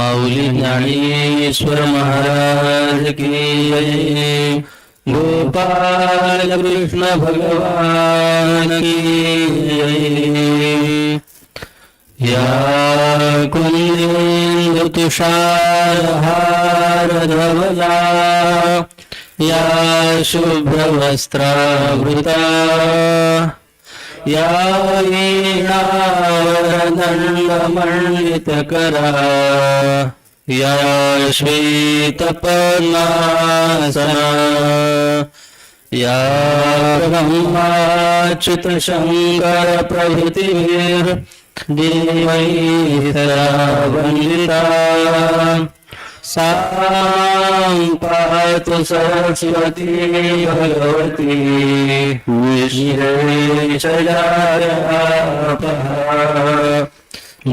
माऊली ज्ञानेश्वर महाराज की गोपाल कृष्ण भगवान की या कुंदेंदु तुषारहार या शुभ्रवस्त्रावृता। या वीणावरदण्डमण्डितकरा। या श्वेतपनासना या ब्रह्माच्युत शङ्कर प्रभृतिर् देवैतरा वन्दिता। सां पातु सरस्वती भगवती. विश्वेशजायापः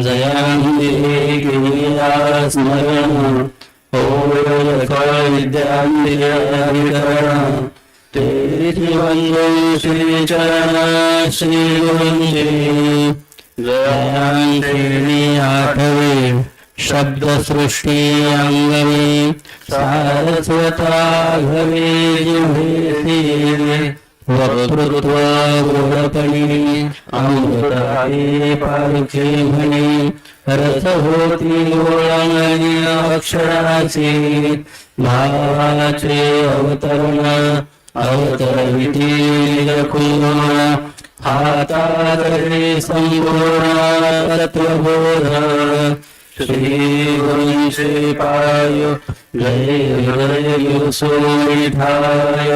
जयान्ते गिरियास्मरण ओयविद्यान्तिकरण तेरि वन्दो श्रीचरण श्रीगुरुञ्जे जयांतेनि आठवे शब्दसृष्टी अंगमे सारस्वता घवे जिव्हेती वक्तृत्व गोडपणी अमृताये पारखे म्हणे रस होती ओळंगणी अक्षराचे भावाचे अवतरण अवतरविती लखून हातादरे संपूर्ण तत्वबोध श्री गुरुंचे पाय जय जय गुरुसोनिधाय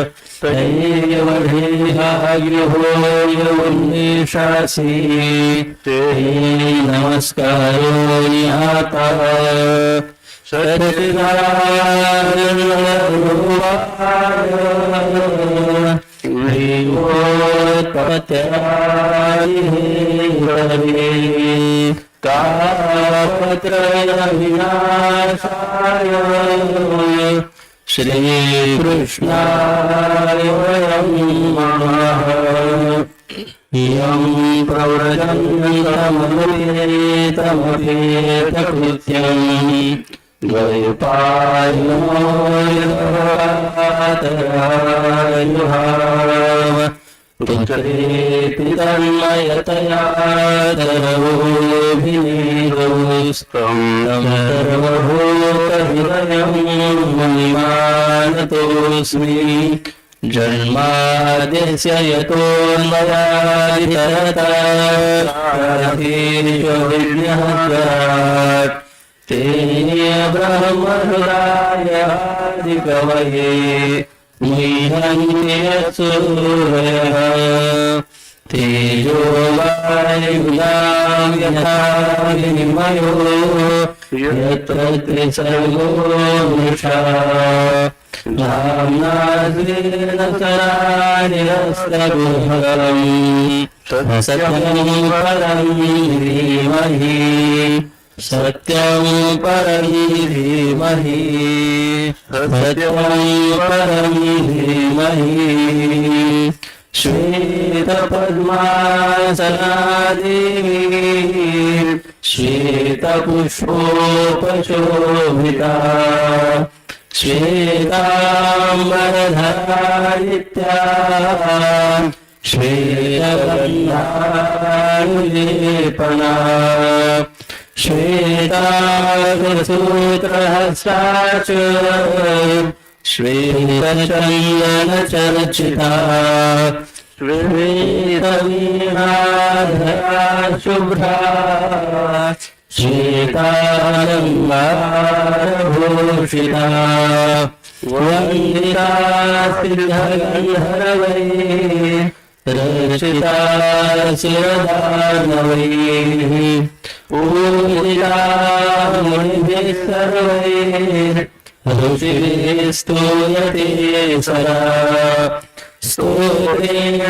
तैर्यवढेहाग्य होय उन्मेषासी ते नमस्कारो आता सत्यनारायण भगवत्यादिहेरवे श्रीकृष्णाय वयं नमः। इयं प्रव्रजन्तमनुपेतमपेतकृत्यम् द्वैपायनोयतरायुहाव पुत्रेति तन्मयतया सर्वोऽभिनेदोस्तं सर्वभूतहृदयं मणिमानतोऽस्मि जन्माद्यस्य यतोऽन्वयादितरतात् तेने ब्रह्महृदायादिकवये मुह्यन्त्यसूरयः तेजो वायुनां यथा विनिमयो यत्र त्रिसर्गो मृषा नाम्नाद्वेन सरानिरस्तगुहरम् सत्यं परं धीमहि सत्यं परं धीमहि सत्यं परं धीमहि श्वेतपद्मासनादेवी श्वेतपुष्पोपशोभिता श्वेताम्बरधारित्या श्वेतबन्धानुलेपना श्वेतासूत्रहस्ताच च श्वेतचन्दनचर्चिता श्वेतवीणाधरा शुभ्रा श्वेतालङ्गारभूषिता वन्दिता सिद्धगन्धर्वै रचिता शिरदानवैः पूजिता मुनिभिः सर्वैः ऋषिभिः स्तूयते सदा स्तोत्रेणायनतां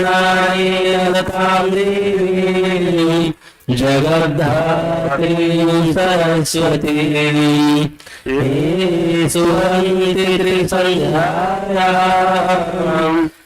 देवीं जगद्धात्रीं सरस्वतीं। सुहन्ति त्रिसन्ध्यायाम्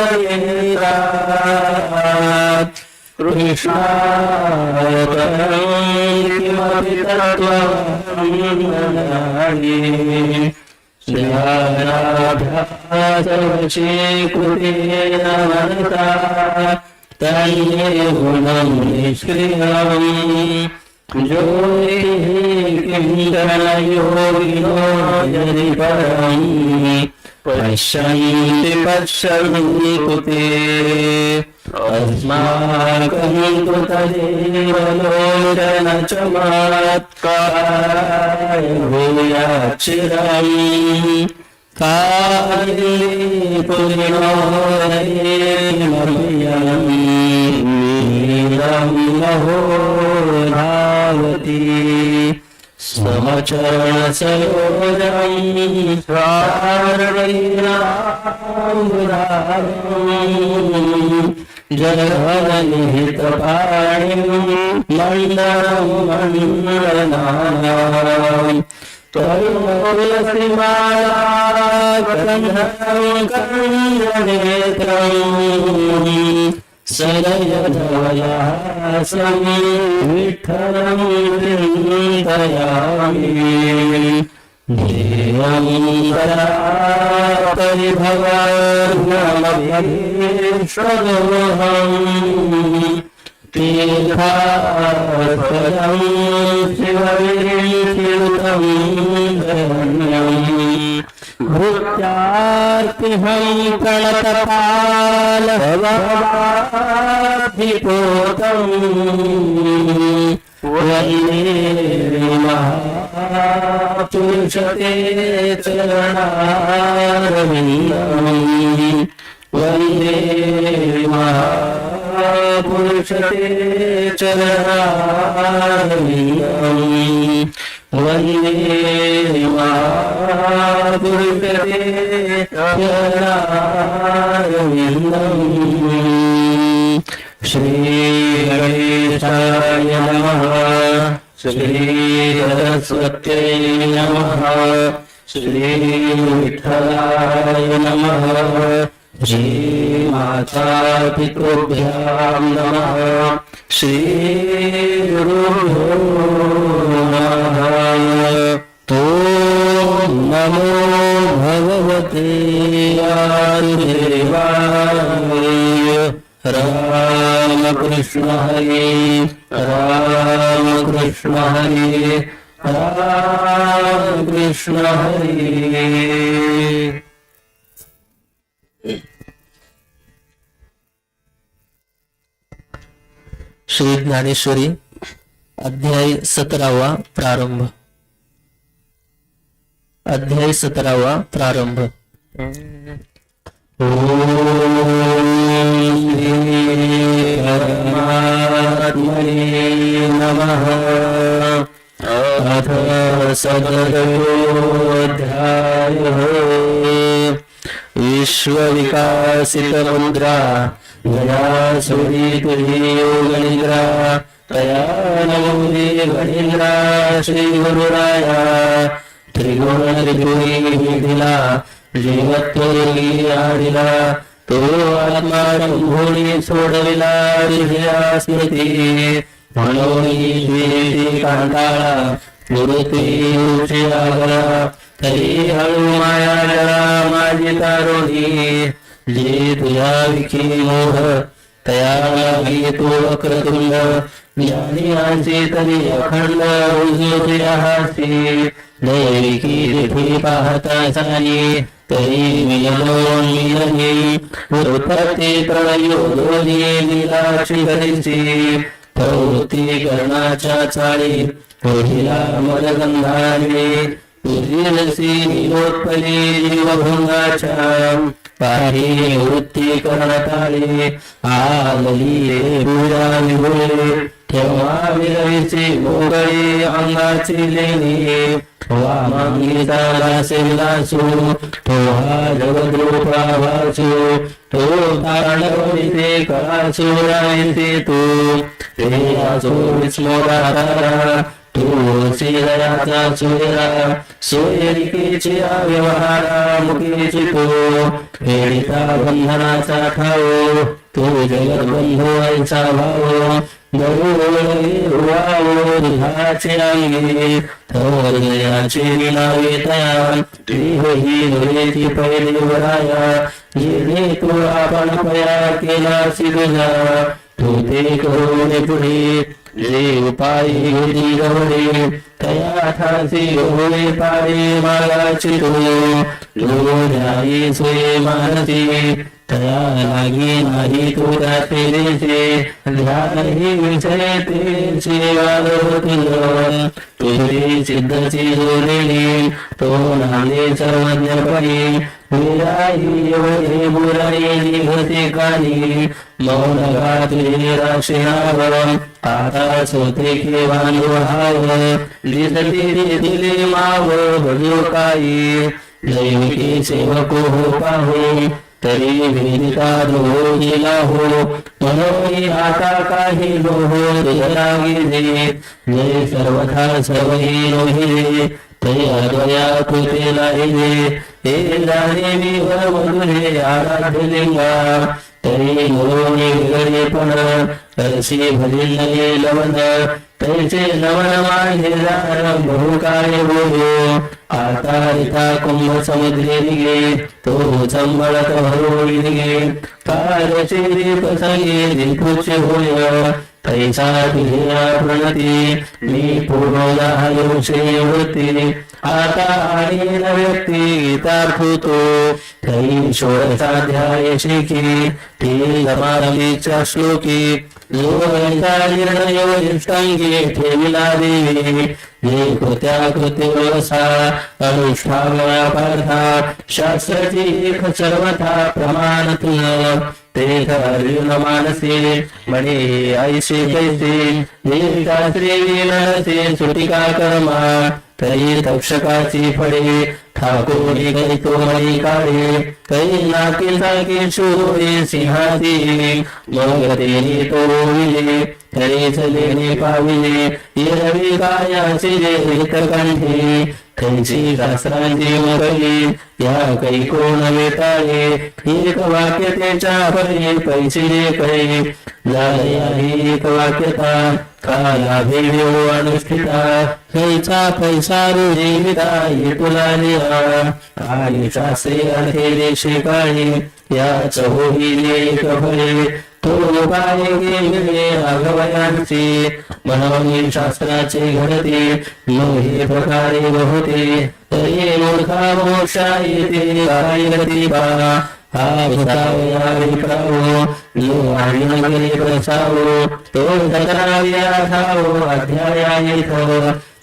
पीताम्बरादरुणबिम्बफलादरोषा कृष्णाय किमपि तत्त्वमन्यनानि श्रियाभ्यासवशीकृतेन मनसा तन्ये गुणं निष्क्रियम् ज्योतिः किङ्करयोगिनो यदि परम् पश्यन्ति पश्यन्ति कुते अस्माकं तु तदेव लोचन च मात्काय भूयाचिरम् काली पुलिनो नीलं महो धावति समचरणसयोजम् जलनिहितपाणिं मण्डलं मण्डलनाम् त्वय्यसिमालाकन्धं सदयधवयासं विठ्ठलं चिन्तयामि देवं परिभवान्नमभीष्वदोहम् तीर्थास्पदं शिवविरिञ्चितं धन्यम् भूत्यार्तिहं चरणारविन्दम् वन्दे महापुरुषते चरणारविन्दम् वन्दे महापुरुषते चरणारविन्दम् श्रीगणेशाय नमः श्रीसरस्वत्यै नमः। श्रीविठ्ठलाय नमः। श्रीमातापितृभ्यां नमः। श्रीगुरुभ्यो नमः ॐ नमो भगवते राम कृष्ण हरे रामकृष्ण हरे रामकृष्ण हरे। श्री ज्ञानेश्वरी अध्याय सतरावा प्रारंभ। अध्याय सतरावा प्रारंभ। अथ सदयोऽध्यायः विश्वविकासितमुद्रा गया योगनिद्रा तया नमोदे गणिन्द्रा श्रीगुरुराया। त्रिगुणत्रिपुरी विधिला जीवत्वयोगी आडिला तो आत्मा शंभोणी सोडविला विजया स्मृती म्हणून कांताळा ऋषी आगला तरी हळू माया माझी तारोणी जे तुझ्या विखी मोह तया लागी तो वक्रतुंड ज्ञानी आसे तरी अखंड उजोते हासी दैविकी तिथी पाहता साई तरी मिलनोन मिलनी उत्पत्ती प्रलयो दोन्ही लीलाक्षी करीची प्रवृत्ती करणाच्या चाळी पुढीला मदगंधाने तुझी निलोत्पली जीवभंगाच्या पाही वृत्ती करण्यात आले आलली पूजा निभुळे ठेवा विरवीचे मोगळे अंगाची लेणी ठेवा मांगीचा लासेल लासू ठेवा जगद्रूपा वाचू तो तांडवते कळाचू रायते तू ते आचू विस्मोरा तू श्रीदयाचा चोरा सोयरिकेची व्यवहारा मुखेची तो फेडिता बंधनाचा ठाव तू जगद्बंधू आईचा भाव दुधाचे अंगी थोरयाचे नावे तया ही धुरेची पहिले जे उपाय घेतली तया ठासी पारे मागाची तो लोढाई सोय मानसी तया लागी नाही तो त्या फेरीचे. ध्यान ही विषय ते सेवा तुझ तुझी सिद्धची जोडली तो नांदे सर्वज्ञपणी विराई एवढे बुराई निघते कानी मौन गा तुझे राशिनावर आता सोते केव्हा निवहाव दिसते दिले माव भजो काही. दैविकी सेवको हो पाहू. तरी वेदिका द्रोह हो म्हणून आता काही लोह. लागे दे जे सर्वथा सर्व हे रोहिले ते अद्वया कृते लाहिले हे जाणे मी मधुरे आराध्य लिंगा तरी मोरोणी बिघडे पण रसी भजिल लवण तैसे नवन माझे जार बहु काय बोलो. आता रिता कुंभ समुद्रे निघे तो चंबळत भरोळी निघे. कारचे दीप संगे दीपुचे होय तैसा तुझ्या प्रणती मी पूर्वदाहयोषे वृत्ती आता आणि व्यक्ती गीतार्थतो तै षोडशाध्याय शिकी ती समारंभीच्या श्लोकी निर्णय वरिष्ठांगी ठेविला देवी कृत्या अनुष्ठावया पार्था सर्वथा प्रमाण ते अर्जुन मानसे म्हणे ऐसे कैसे जे विनसे सुटिका कर्मा तरी तक्षकाची फळे ठाकोरी कै तो मळी कै नाकी साके शोरे सिंहाती मग तेने तो विले तरी चलेने पाविले येरवी कायाचे जे हितकंठे कैची शास्त्रांची मरली या कै कोण वेताळे एक वाक्य त्याच्या परी पैसे कै झाले एक वाक्यता काला भेव्यो अनुष्ठिता कैचा पैसा जीविता तुला लिहा. काही शास्त्रे अर्थे देशे काळी याच चहोही एक फळे. तो उपाय गेले अगवयांचे म्हणून शास्त्राचे घडते मोहे प्रकारे बहुते. तरी मूर्खा मोक्षा येते काय गती बाळा हा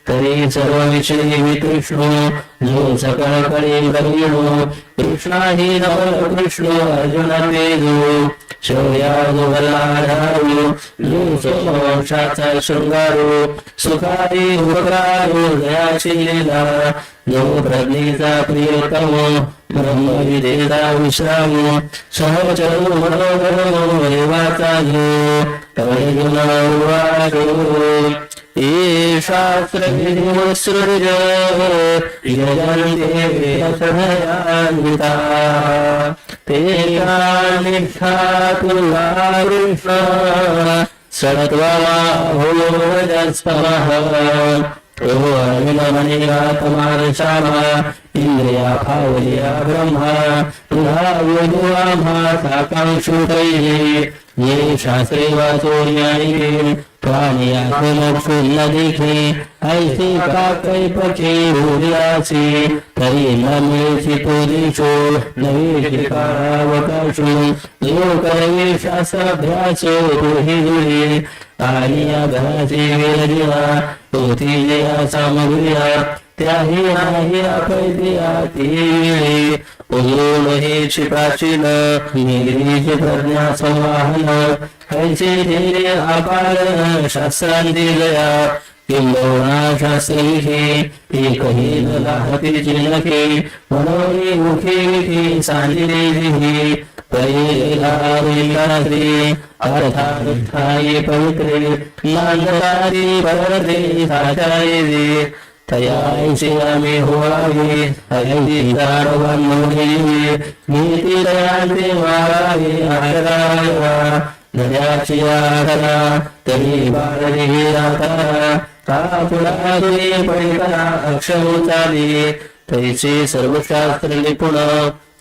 तरी सर्व विषयी वितृष्णो जो सकळकडे करीणो कृष्णा हि नवल कृष्ण अर्जुन तेजो शौर्या जो जो सोमवंशाचा शृंगारो सुखारी उपकारो दयाशीला जो प्रज्ञेचा प्रियतम ब्रह्मविदेचा विश्राम सहचरो मनोगरो देवाचा जो तवजुन ये शास्त्रविधिमुत्सृज यजन्ते वेदसभयान्विता ते निष्ठातुला कृष्ण सत्वा भोजस्तमः इंद्रिया फावलिया ब्रह्मा तुला साकांक्षुतैः ये शास्त्रे वाचो ज्ञानिके देखे ऐसे का कै पक्षी भूरियासी तरी न मिळची काळावकाशो जो करवे आणि या घराचे वेळ दिला तो सामग्रिया त्याही नाही अपैती आधी उजळून हेची प्राचीन निगरीची प्रज्ञा संवाहन हैचे धीरे अपार शास्त्रांती गया किंबहुना शास्त्रविषयी एकही न लाहती चिन्हके मनोनी मुखी विधी सांदिले पैलाश्री अर्थानुष्ठाये पवित्रे. नांदकारी परते साचारे तयाऐसे आम्ही होवावे ऐसी ताडवन मोहिवे नीती दयांचे मारावे आकरावा दर्याची आकरा तरी बाळरी राता कापुडा तुझे पडिता सर्वशास्त्र निपुण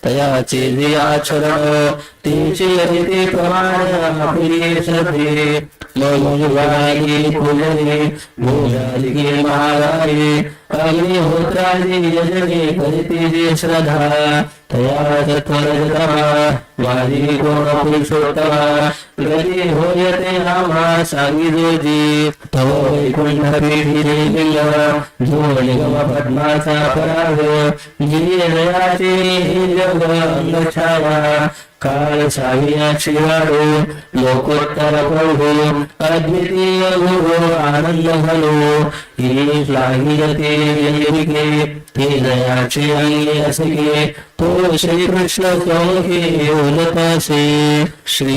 तयाचे जे आचरण तिचे रीती प्रमाण आपले श्रद्धे मग पूजने भोजाली महाराये अग्निहोत्रादी यजने करीते जे श्रद्धा तया तत्वरजतमा वादी कोण पुरुषोत्तमा गती होयते नामा सांगी तव वैकुंठ लिंग जो निगम पद्माचा पराग जी जयाचे जग अंगछाया काळ साहिया शिवाडो लोकोत्तर प्रभू अद्वितीय गुरु आनंद घलो ही लागीयते व्यंगिके ते जयाचे अंगी असके तो श्री कृष्ण सोहे उलतासे श्री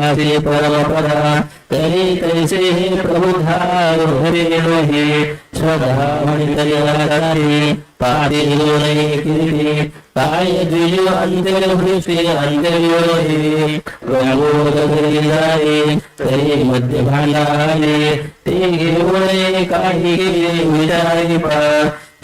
आडसो परमपदा तरी तैसे हे हरे हे श्रद्धा म्हणतरी पाहिलो नाही किरी काय द्विजो अंतर्वृष्टी घरी जाणे तरी मध्य ते घेऊन काही विचारी पा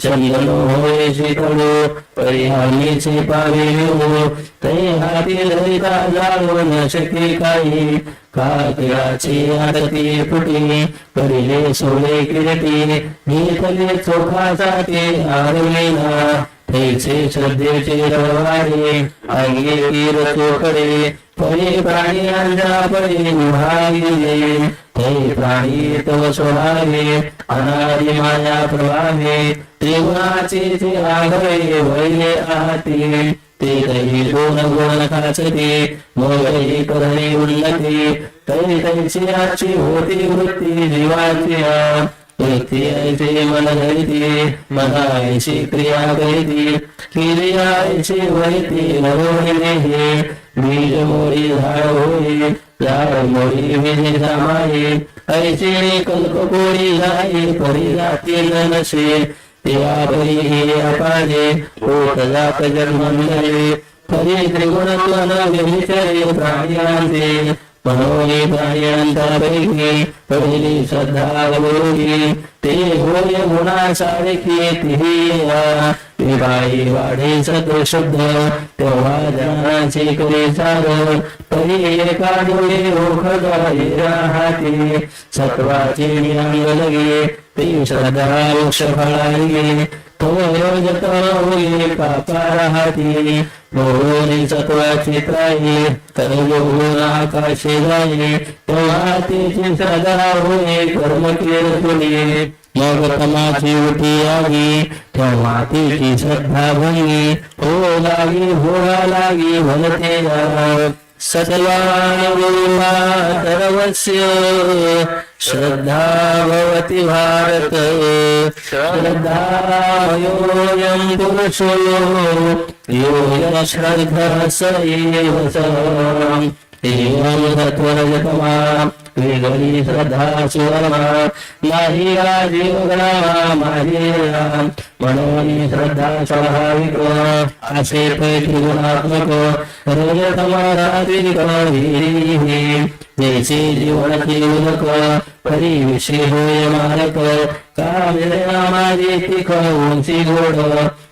चंदन होय शीतळो परिहानीचे पावे हो तै हाती धरिता जाणो न शके काही कातिळाची आरती फुटी करिले सोने किरटी घेतले चोखासाठी आरविना तैसे श्रद्धेचे रवारे अंगे तीर चोकडे परी अंजा परी निभाविले हे प्राणी तव स्वभावे अनादि माया प्रभावे त्रिगुणाचे ते आघवे वैले आहाती. ते तरी दोन गुण खाचते मग करणे उल्लते. तरी तैची आची होती वृत्ती जीवाची वृत्ती ऐसे मन धरिते मनायची क्रिया करीती. क्रियाची वैती नरोहिणे हे बीज मोरी झाड होई झाड मोरी विजे समाये ऐसे कल्पकोरी जाई परी जाती नसे तेव्हा परी हे अपाजे जात परी व्यभिचरे मनोनी प्राण्यांतापैकी पहिली श्रद्धा ते होय गुणासारखी तिहिया विवाही वाढे सत्वशुद्ध तेव्हा जनाचे करे सार तरी एका डोळे ओखदाई राहते सत्वाचे निरंग लगे ती श्रद्धा वृक्ष फळाई तो योजत होई पापा राहती मोहोनी सत्वाची त्राई तर मोहून आकाशे जाई तेव्हा तिची श्रद्धा होई कर्म केली मग तमाची उठी आगी तेव्हा तिची श्रद्धा भंगी. हो लागी भोगा लागी भलते सत्वानुरूपा सर्वस्य श्रद्धा भवति भारत. श्रद्धायोऽयं पुरुषो. यो यश्रद्धः स एव स एवं श्रद्धा सुवर्मा नाही राजीव गणा राम म्हणून श्रद्धा स्वाभाविक असे त्रिगुणात्मक रजतमा सात्विक वीरी जैसे जीवनाचे उदक परी विषय होय मारक का माझे तिख उंची गोड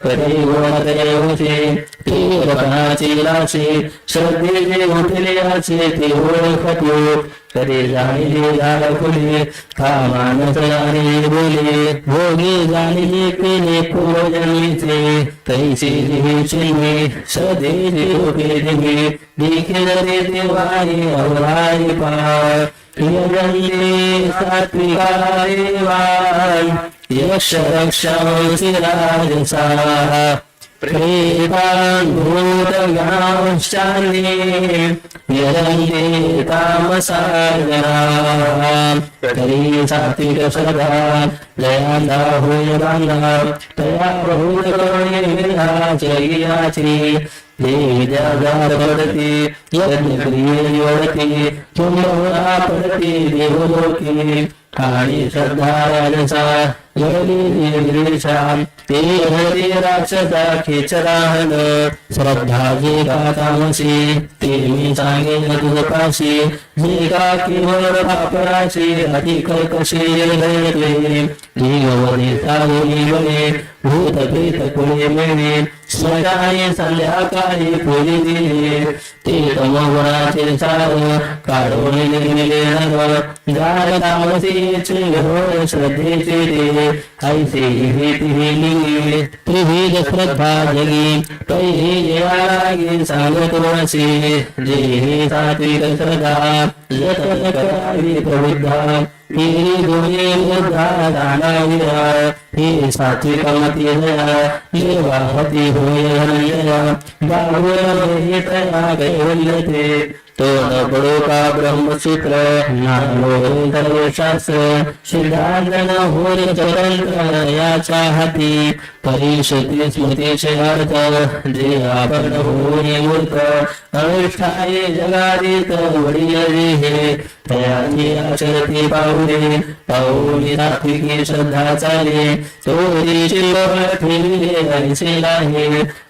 कधी गुणतरे होते तीव्रपणाची लासे श्रद्धेचे उठले असे ते ओळखतो कधी जाणीले झाड फुले का आणि बोले भोगी जाणीले केले पूर्वजन्मीचे तैसे चिन्हे श्रद्धेचे लोके दिवे देखील रे देवारी अवरारी पार यजन्ते सात्विकारेवान् यक्ष रक्षांसि राजसा यजन्ते तामसार्जनान् तरी सात्विकसदा श्रद्धा जयान्दा तया प्रभूतकर्णे विधाचयाची देविद्यागार पडते यज्ञक्रिये निवडते तुंबवरा पडते देवलोके। आणि श्रद्धा राजसा ते हरे खेचराहन श्रद्धा जे का तामसी ते मी का पापराशी अधिक सागोनी बने भूत प्रेत कुळे मिळणे स्मशाने संध्याकाळी पूजी दिले ते तमगुणाचे सार काढून निर्मिले नर गार तामसीचे घोर श्रद्धेचे ते ऐसे भीती लिंगी त्रिविध श्रद्धा जगी तैहे जयागी सांगत वासी जे हे सात्विक श्रद्धा। प्रबुद्धा। गुणे बुद्धा दानाविरा सात्विक मती जया होय तया कैवल्यते तो न पडो का ब्रह्मसूत्र नानो सर्वशास्त्र सिद्धांतन होर स्वतंत्र याच्या हाती परिषदी स्मृतीचे अर्थ जे आपण होणे मूर्ख अनुष्ठाये जगादित वडील हे तयाची आचरती पाहुणे पाहुणे सात्विकी श्रद्धा चाले चोरी शिल्लक ठेविले ऐसे नाही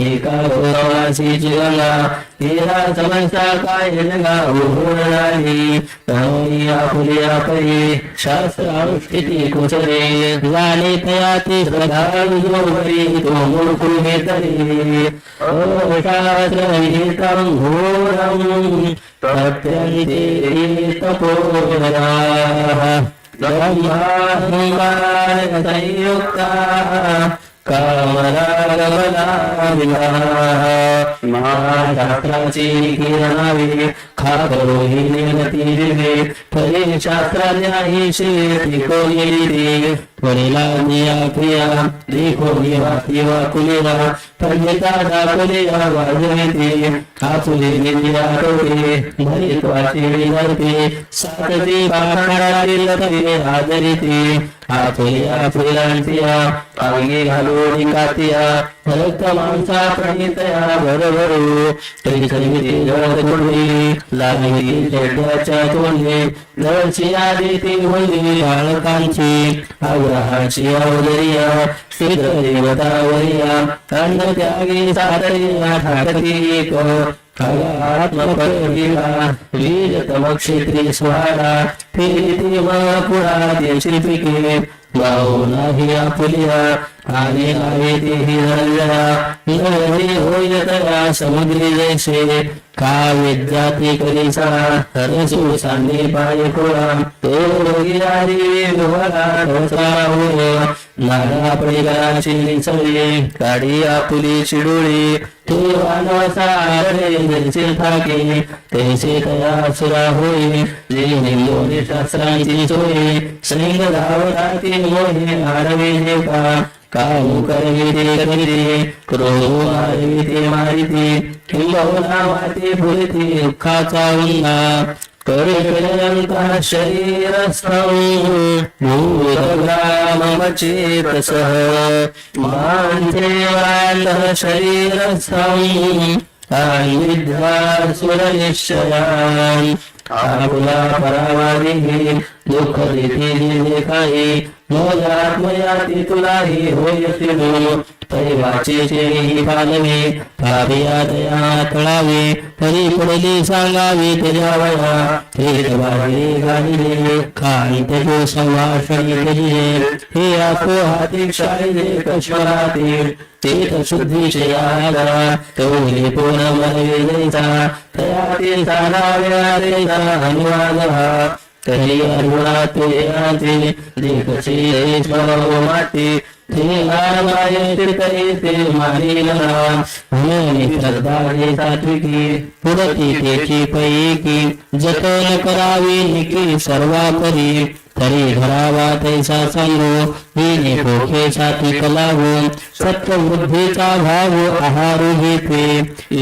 एका गोवासी गंगा तिला समस्या काय जगा उघड नाही कहोनी आपली आपली शास्त्र अनुष्ठिती कुचरे झाले तयाती श्रद्धा जोबरी तो मूर्खू घेतरी ओ शास्त्र विहितम घोरम प्रत्यंते तपोधरा. ब्रह्मा संयुक्ता महाशास्त्राची किरणावी खाकरो ही निर्गती दिवे फळे शास्त्राच्या ही शेती कोणी वडिला निया क्रिया देखो निवा किंवा कुलेला वाजविते विधरते सातती पाखणातील तवे आदरिते आपुल्या फुलांतिया अंगी घालून कातिया रक्त मांसा प्रणितया भरभरू. तरी समिती जळत कुंडली लागली चेड्याच्या तोंडे दळची आधी ती होली बाळकांची. आग्रहाची अवदरिया सिद्ध देवतावरिया अन्न त्यागी सातरिया ठाकती एक क्षेत्री स्वारा फिरती महापुरा देशी पिके भाऊ नाही आपुलिया. आणि आहे समुद्री जैसे का विद्यार्थी करीसा हरसू सांगे पाय कोळा तो रोगी आरी विवाला होय काढी आपुली चिडोळी ते वानवसा तैसे तया सुरा होय जे निंदोनी शास्त्रांची सोय सैंग धावताती मोहे आडवे जे का कामू करविते करिते क्रोध मारविते मारिते किंबहुना वाटे फुलते दुःखाचा उन्हा कर्कयंतः शरीरस्थं भूतग्राममचेतसः मान्तेवान्तः शरीरस्थं विद्वासुरनिश्चयान् आपुला परावादिः दुःख देते जे काही मोजात्मयाती तुलाही होयसी नो दैवाचे ही पालवे भाविया दया तळावे तरी पडले सांगावे त्याच्या वया थेट बाहेर गाहिले काही त्याचे संभाषण त्याचे हे आपो हाती शाळेचे कश्मराते तेत शुद्धीचे याला तोले पूर्ण मनवे जैसा तया ते साराव्या अनुवाद हा तरी अरुणा ते आते देखसे पुरती त्याची पैकी जतन करावी निकी सर्वा तरी धरावा तैसा सांगो हिने पोखे छाती कलावो सत्ववृद्धीचा भाव आहारू घेते.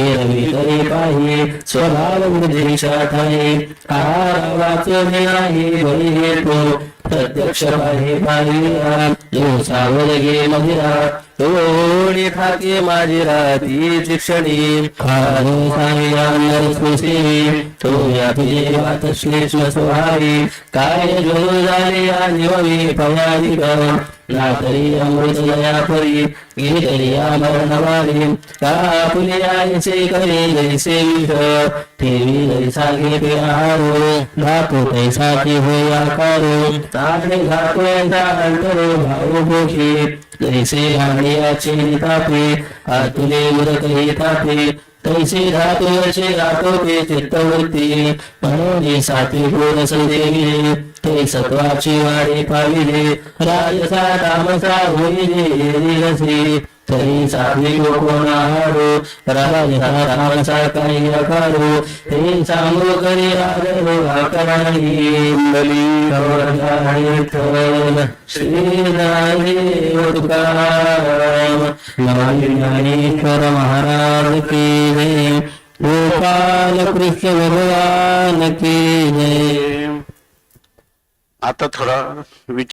एरवी तरी पाहि स्वभाव वृद्धीचा ठाई आहार वाचणे नाही बळी घेतो. प्रत्यक्ष पाहि माझी राती शिक्षणी तो या तुझे वात श्लेष्म स्वभावी काय जो झाले आणि पवारी नातरी अमृत दया परी गेली मरणवारी. का पुणे आयसे करे जैसे ठेवी जैसा आहारो तैसा की होय आकारो. ताठे अंतरो भाऊ जैसे भांडियाचे तापे आतुले तापे तैसे धातू असे ते चित्तवृत्ती. म्हणून साथी रस देविले ते सत्वाची वाढे पाविले राजसा तामसा होईले रसी. तरी सात्विक कोण आहारो राजसा तामसा काही अकारो हे सांगो करी आदरो आकराणी विठ्ठल श्री ज्ञानेश्वर तुकाराम ज्ञानेश्वर महाराज की जय. गोपाल कृष्ण भगवान की जय. आता थोडा विचार